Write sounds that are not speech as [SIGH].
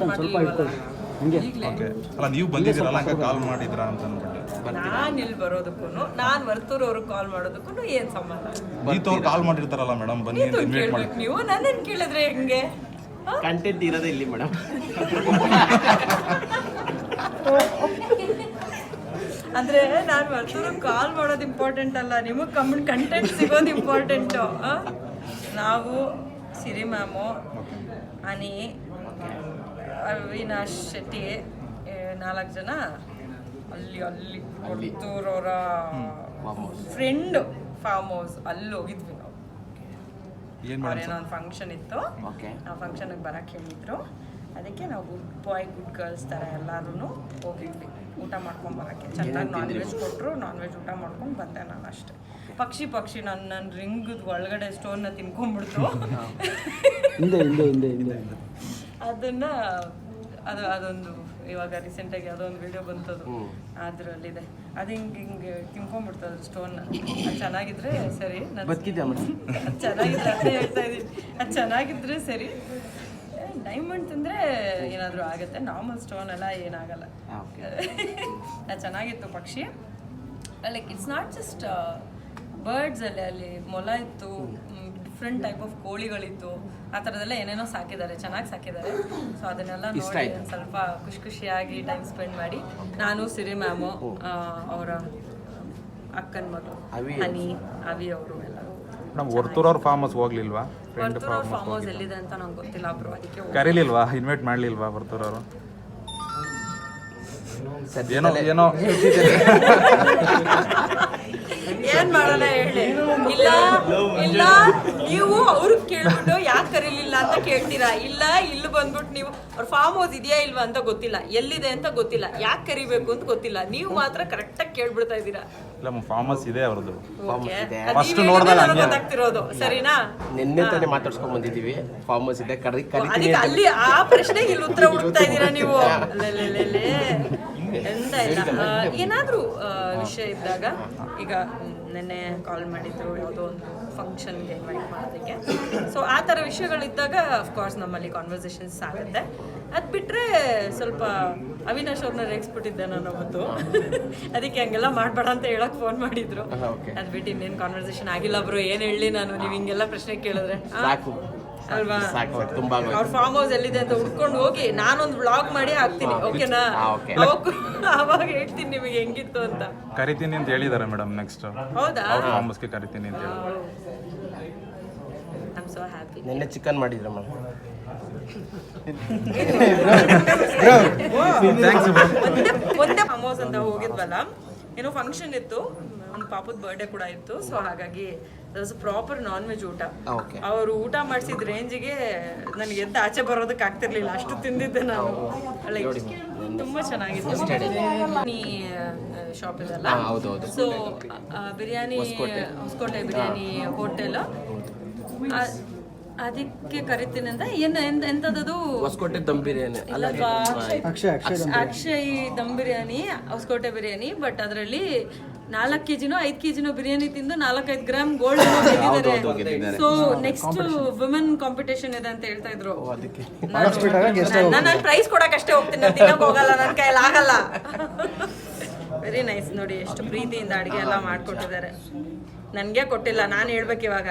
ಸ್ವಲ್ಪ ಇಟ್ಕೊಳ್ಳಿ ಹಂಗೆ. ಓಕೆ. ಅಲ್ಲ ನೀವು ಬಂದಿದ್ದೀರಲ್ಲ ಹಂಗೆ ಕಾಲ್ ಮಾಡಿದ್ರ ಅಂತ ಅಂದ್ಬಿಟ್ಟು. ನಾನು ಇಲ್ಲಿ ಬರೋದಕ್ಕೂ ನಾನು ವರ್ತೂರ್ ಅವ್ರಿಗೆ ಕಾಲ್ ಮಾಡೋದಕ್ಕೂ ಏನ್ ಸಂಬಂಧ? ಗೀತ್ ಅವ್ರು ಕಾಲ್ ಮಾಡಿರ್ತಾರಲ್ಲ ಮೇಡಮ್ ಬನ್ನಿ ಅಂತ ಇನ್ವೈಟ್ ಮಾಡಿ. ನೀವು ನನ್ನನ್ನು ಕೇಳಿದ್ರೆ ಹೆಂಗೆ? ಕಂಟೆಂಟ್ ಇರೋದೇ ಇಲ್ಲಿ ಮೇಡಮ್ ಅಂದ್ರೆ ನಾನು ವರ್ತೂರು ಕಾಲ್ ಮಾಡೋದು ಇಂಪಾರ್ಟೆಂಟ್ ಅಲ್ಲ ನಿಮಗೆ ಕಮ್ಮಿ ಕಂಟೆಂಟ್ ಸಿಗೋದು ಇಂಪಾರ್ಟೆಂಟು ನಾವು ಸಿರಿ ಮ್ಯಾಮು ಅನಿ ಅವಿನಾಶ್ ಶೆಟ್ಟಿ ನಾಲ್ಕು ಜನ. ಅಲ್ಲಿ ಅಲ್ಲಿ ಕೊಡ್ತೂರವರ ಫ್ರೆಂಡ್ ಫಾರ್ಮ್ ಹೌಸ್ ಅಲ್ಲಿ ಹೋಗಿದ್ವಿ ನಾವು. ಅವ್ರೇನೋ ಒಂದು ಫಂಕ್ಷನ್ ಇತ್ತು. ಓಕೆ ಆ ಫಂಕ್ಷನ್ಗೆ ಬರಕ್ಕೆ ಹೇಳಿದ್ರು. ಅದಕ್ಕೆ ನಾವು ಗುಡ್ ಬಾಯ್ ಗುಡ್ ಗರ್ಲ್ಸ್ ತರ ಎಲ್ಲರೂ ಹೋಗಿದ್ವಿ. ಊಟ ಮಾಡ್ಕೊಂಡು ಬರೋಕ್ಕೆ. ಚೆನ್ನಾಗಿ ನಾನ್ ವೆಜ್ ಕೊಟ್ಟರು ನಾನ್ ವೆಜ್ ಊಟ ಮಾಡ್ಕೊಂಡು ಬಂದೆ ನಾನು ಅಷ್ಟೇ. ಪಕ್ಷಿ ಪಕ್ಷಿ ನನ್ನ ನನ್ನ ರಿಂಗದ ಒಳಗಡೆ ಸ್ಟೋನ್ ತಿನ್ಕೊಂಡ್ಬಿಡ್ತು. [LAUGHS] ಹಿಂದೆ ಹಿಂದೆ ಹಿಂದೆ ಹಿಂದೆ ಹಿಂದೆ. ಅದನ್ನ ಅದು ಅದೊಂದು ಇವಾಗ ರೀಸೆಂಟಾಗಿ ಅದೊಂದು ವಿಡಿಯೋ ಬಂತದು. ಅದರಲ್ಲಿದೆ ಅದು ಹಿಂಗೆ ಹಿಂಗೆ ಸ್ಟೋನ್ನ ಅದು ಚೆನ್ನಾಗಿದ್ರೆ ಸರಿ [LAUGHS] ಚೆನ್ನಾಗಿದ್ರೆ ಅದೇ ಹೇಳ್ತಾ ಇದೀನಿ ಅದು ಚೆನ್ನಾಗಿದ್ರೆ ಸರಿ. ಡೈಮಂಡ್ ತಿಂದ್ರೆ ಏನಾದರೂ ಆಗುತ್ತೆ. ನಾರ್ಮಲ್ ಸ್ಟೋನ್ ಎಲ್ಲ ಏನಾಗಲ್ಲ. [LAUGHS] ಅದು ಚೆನ್ನಾಗಿತ್ತು ಪಕ್ಷಿ. Like it's not just birds ಅಲ್ಲಿ ಅಲ್ಲಿ ಮೊಲ ಇತ್ತು. ಡಿಫ್ರೆಂಟ್ ಟೈಪ್ ಆಫ್ ಕೋಳಿಗಳಿತ್ತು ಆ ಥರದೆಲ್ಲ ಏನೇನೋ ಸಾಕಿದ್ದಾರೆ ಚೆನ್ನಾಗಿ ಸಾಕಿದ್ದಾರೆ. ಸೊ ಅದನ್ನೆಲ್ಲ ನೋಡಿ ಸ್ವಲ್ಪ ಖುಷಿ ಖುಷಿಯಾಗಿ ಟೈಮ್ ಸ್ಪೆಂಡ್ ಮಾಡಿ. ನಾನು ಸಿರಿ ಮ್ಯಾಮು ಅವರ ಅಕ್ಕನ ಮಗಳು ಅವಿ. ಹನಿ ಅವಿ ಅವರು ಎಲ್ಲರೂ. ನಮ್ಮ ವರ್ತೂರವ್ರ ಫಾರ್ಮ್ ಹೌಸ್ ಹೋಗ್ಲಿಲ್ವಾ? ಫ್ರೆಂಡ್ ಫಾರ್ಮ್ ಹೌಸ್ ಎಲ್ಲಿದೆ ಅಂತ ನಂಗೆ ಗೊತ್ತಿಲ್ಲ ಬ್ರೋ ಅದಕ್ಕೆ ಕರೀಲಿಲ್ವಾ? ಇನ್ವೈಟ್ ಮಾಡ್ಲಿಲ್ವಾ ವರ್ತೂರವರು ಏನೋ ಏನ್ [LAUGHS] ಮಾಡೋಣ ಹೇಳಿ ಇಲ್ಲ ನೀವು ಅವ್ರು ಕೇಳ್ಬಿಟ್ಟು ಯಾಕೆ ಕರೀಲಿಲ್ಲ ಅಂತ ಕೇಳ್ತೀರಾ? ಇಲ್ಲ ಇಲ್ಲಿ ಬಂದ್ಬಿಟ್ಟು ನೀವು ಅವ್ರ ಫಾರ್ಮ್ ಹೌಸ್ ಇದೆಯಾ ಇಲ್ವಾ ಅಂತ ಗೊತ್ತಿಲ್ಲ. ಎಲ್ಲಿದೆ ಅಂತ ಗೊತ್ತಿಲ್ಲ. ಯಾಕೆ ಕರಿಬೇಕು ಅಂತ ಗೊತ್ತಿಲ್ಲ. ನೀವು ಮಾತ್ರ ಕರೆಕ್ಟಾಗಿ ಕೇಳ್ಬಿಡ್ತಾ ಇದ್ದೀರಾ? ಇಲ್ಲ ಫಾರ್ಮ್ ಹೌಸ್ ಇದೆ ಅವ್ರದ್ದು. ಫಸ್ಟ್ ನೋಡ್ದಾಗ ಹಂಗೆ. ಗೊತ್ತಾಗ್ತಿರೋದು. ಸರಿನಾ? ನಿನ್ನೆ ತಾನೇ ಮಾತಾಡ್ಸ್ಕೊಂಡ್ ಬಂದಿದ್ದೀವಿ. ಫಾರ್ಮ್ ಹೌಸ್ ಇದೆ. ಕರಿ ಅದಕ್ಕೆ ಅಲ್ಲಿ ಆ ಪ್ರಶ್ನೆಗೆ ಇಲ್ಲಿ ಉತ್ತರ ಹುಡುಕ್ತಾ ಇದ್ದೀರಾ ನೀವು. [LAUGHS] ಎಂತ ಇಲ್ಲ ಏನಾದರೂ ವಿಷಯ ಇದ್ದಾಗ ಈಗ ನೆನ್ನೆ ಕಾಲ್ ಮಾಡಿದ್ರು ಯಾವುದೋ ಒಂದು ಫಂಕ್ಷನ್ಗೆ ಇನ್ವೈಟ್ ಮಾಡೋದಕ್ಕೆ. ಸೊ ಆ ಥರ ವಿಷಯಗಳಿದ್ದಾಗ ಅಫ್ಕೋರ್ಸ್ ನಮ್ಮಲ್ಲಿ ಕಾನ್ವರ್ಸೇಷನ್ಸ್ ಆಗುತ್ತೆ. ಅದು ಬಿಟ್ಟರೆ ಸ್ವಲ್ಪ ಅವಿನಾಶ್ ಅವ್ರನ್ನ ರೇಗಿಸ್ಬಿಟ್ಟಿದ್ದೆ ನಾನು ಅವತ್ತು. ಅದಕ್ಕೆ ಹಂಗೆಲ್ಲ ಮಾಡಬೇಡ ಅಂತ ಹೇಳಕ್ ಫೋನ್ ಮಾಡಿದ್ರು. ಅದ್ ಅದು ಬಿಟ್ಟು ಇನ್ನೇನು ಕಾನ್ವರ್ಸೇಷನ್ ಆಗಿಲ್ಲ ಬ್ರೋ ಏನು ಹೇಳಿ ನಾನು? ನೀವು ಹಿಂಗೆಲ್ಲ ಪ್ರಶ್ನೆ ಕೇಳಿದ್ರೆ. ಸಾಕು ಅಲ್ವಾ? ಸಾಕು ತುಂಬಾ ಆಗೋಯ್ತು. ಅವ್ರ ಫಾರ್ಮ್ ಹೌಸ್ ಎಲ್ಲಿದೆ ಅಂತ ಹುಡ್ಕೊಂಡು ಹೋಗಿ ನಾನೊಂದು ಬ್ಲಾಗ್ ಮಾಡಿ ಹಾಕ್ತೀನಿ ಓಕೆನಾ ಹಾ, okay. ಅವಾಗ ಅವಾಗ ಹೇಳ್ತೀನಿ ನಿಮಗೆ ಹೆಂಗಿತ್ತು ಅಂತ. ಕರಿತೀನಿ ಅಂತ ಹೇಳಿದ್ದಾರೆ ಮೇಡಮ್ ನೆಕ್ಸ್ಟ್ ಹೌದಾ? ಅವ್ರ ಫಾರ್ಮ್ ಹೌಸ್ಗೆ ಕರಿತೀನಿ ಅಂತ ಹೇಳಿ ಸೋ ಹ್ಯಾಪಿ ನಿನ್ನೆ ಚಿಕನ್ ಮಾಡಿದ್ರು ಮೇಡಮ್. ಥ್ಯಾಂಕ್ಸ್ ಒಂದೇ ಒಂದೇ ಫಾರ್ಮ್ ಹೌಸ್ ಅಂತ ಹೋಗಿದ್ವಲ್ಲ ಏನೋ ಫಂಕ್ಷನ್ ಇತ್ತು ಒಂದು ಪಾಪದ ಬರ್ಡೇ ಕೂಡ ಇತ್ತು ಸೊ ಹಾಗಾಗಿ ಪ್ರಾಪರ್ ನಾನ್ ವೆಜ್ ಊಟ. ಅವರು ಊಟ ಮಾಡಿಸಿದ ರೇಂಜಿಗೆ ನನಗೆ ಎದ್ದು ಆಚೆ ಬರೋದಕ್ಕೆ ಆಗ್ತಿರ್ಲಿಲ್ಲ. ಅಷ್ಟು ತಿಂದಿದ್ದೆ ನಾನು. ತುಂಬಾ ಚೆನ್ನಾಗಿತ್ತು. ಶಾಪ್ ಇದಲ್ಲ. ಸೊ ಬಿರಿಯಾನಿ ಹೊಸಕೋಟೆ. ಬಿರಿಯಾನಿ ಹೋಟೆಲ್ ಅದಕ್ಕೆ ಕರಿತೀನಿ ಅಂದ್ರೆ ಏನ್ ಎಂತ ಎಂತದದು? ಹೊಸಕೋಟೆ ದಮ್ ಬಿರಿಯಾನಿ. ಅಲ್ಲ ಅಕ್ಷಯ್ ಅಕ್ಷಯ್ ಅಕ್ಷ- ಅಕ್ಷಯ್ ದಮ್ ಬಿರಿಯಾನಿ. ಹೊಸಕೋಟೆ ಬಿರಿಯಾನಿ ಬಟ್ ಅದರಲ್ಲಿ ನಾಲ್ಕು ಕೆಜಿನೋ ಐದು ಕೆಜಿನೋ ಬಿರಿಯಾನಿ ತಿಂದು ನಾಲ್ಕೈದು ಗ್ರಾಮ್ ಗೋಲ್ಡ್ ತೆಗೆದಿದ್ದಾರೆ. ಸೊ ನೆಕ್ಸ್ಟ್ ವುಮೆನ್ ಕಾಂಪಿಟೇಷನ್ ಇದೆ ಅಂತ ಹೇಳ್ತಾ ಇದ್ರು. ಅದಕ್ಕೆ. ನಾನು ಪ್ರೈಸ್ ಕೊಡಕ್ ಅಷ್ಟೇ ಹೋಗ್ತೀನಿ ನಾನು ತಿನ್ನಕ್ ಹೋಗಲ್ಲ ನನ್ನ ಕೈಯಲ್ಲಿ ಆಗಲ್ಲ. ವೆರಿ ನೈಸ್ ನೋಡಿ ಎಷ್ಟು ಪ್ರೀತಿಯಿಂದ ಅಡುಗೆ ಎಲ್ಲ ಮಾಡ್ಕೊಟ್ಟಿದ್ದಾರೆ. ನನ್ಗೆ ಕೊಟ್ಟಿಲ್ಲ ನಾನು ಹೇಳ್ಬೇಕು ಇವಾಗ.